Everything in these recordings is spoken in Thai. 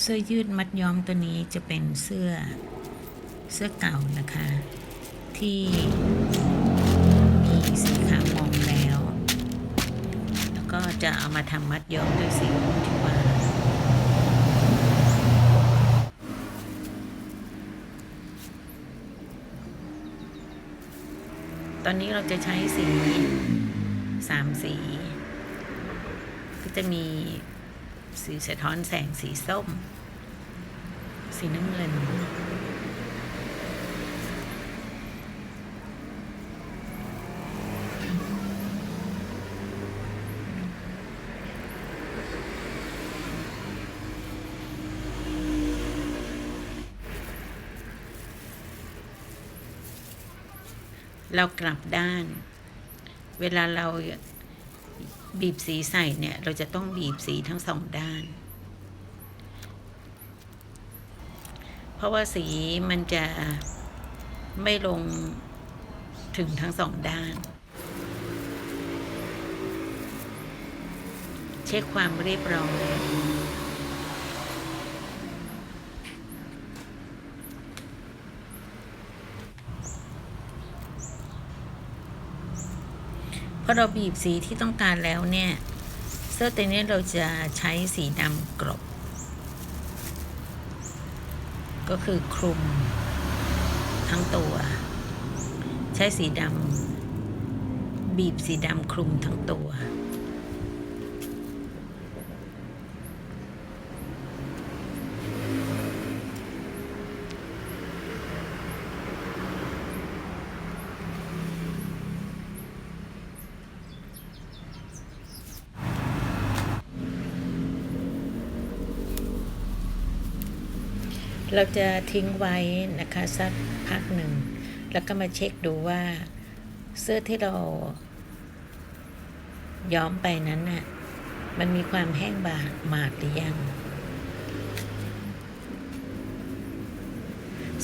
เสื้อยืดมัดย้อมตัวนี้จะเป็นเสื้อเสื้อเก่านะคะ ที่มีสีขาวมองแล้ว แล้วก็จะเอามาทำมัดย้อมด้วยสีม่วงที่ว่าตอนนี้เราจะใช้สีสามสี ก็จะมี สีสะท้อนแสงสีส้ม สีน้ำเงิน เรากลับด้าน เวลาเรา บีบสีใส่เนี่ย เราจะต้องบีบสีทั้งสองด้าน เพราะว่าสีมันจะไม่ลงถึงทั้งสองด้าน เช็คความเรียบร้อย พอเราบีบสีที่ต้องการแล้วเนี่ยเสื้อตัวนี้เราจะใช้สีดำกรบ ก็คือคลุมทั้งตัว ใช้สีดำบีบสีดำคลุมทั้งตัว เราจะทิ้งไว้นะคะสักพักหนึ่ง แล้วก็มาเช็คดูว่าเสื้อที่เราย้อมไปนั้นน่ะมันมีความแห้งบาดหมาดหรือยัง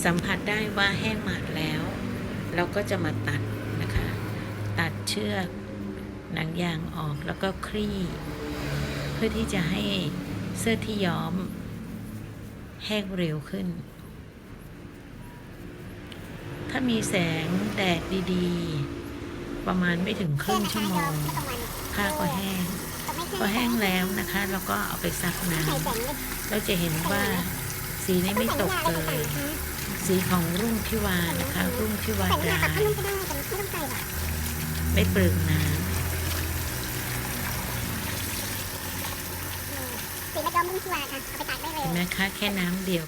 สัมผัสได้ว่าแห้งหมาดแล้ว เราก็จะมาตัดนะคะ ตัดเชือกหนังยางออกแล้วก็คลี่ เพื่อที่จะให้เสื้อที่ย้อม แห้งเร็วขึ้น ถ้ามีแสงแดดดีๆ ประมาณไม่ถึงครึ่งชั่วโมงผ้าก็แห้งพอแห้งแล้วนะคะเราก็เอาไปซักน้ำเราจะเห็นว่าสีนี้ไม่ตกเลยสีของรุ่งพิวานะคะ รุ่งพิวาดาได้ไม่เปลืองน้ำ สีมัดย้อมรุ่งชัวาค่ะ เอาไปตากได้เลย เห็นไหมคะแค่น้ำเดียว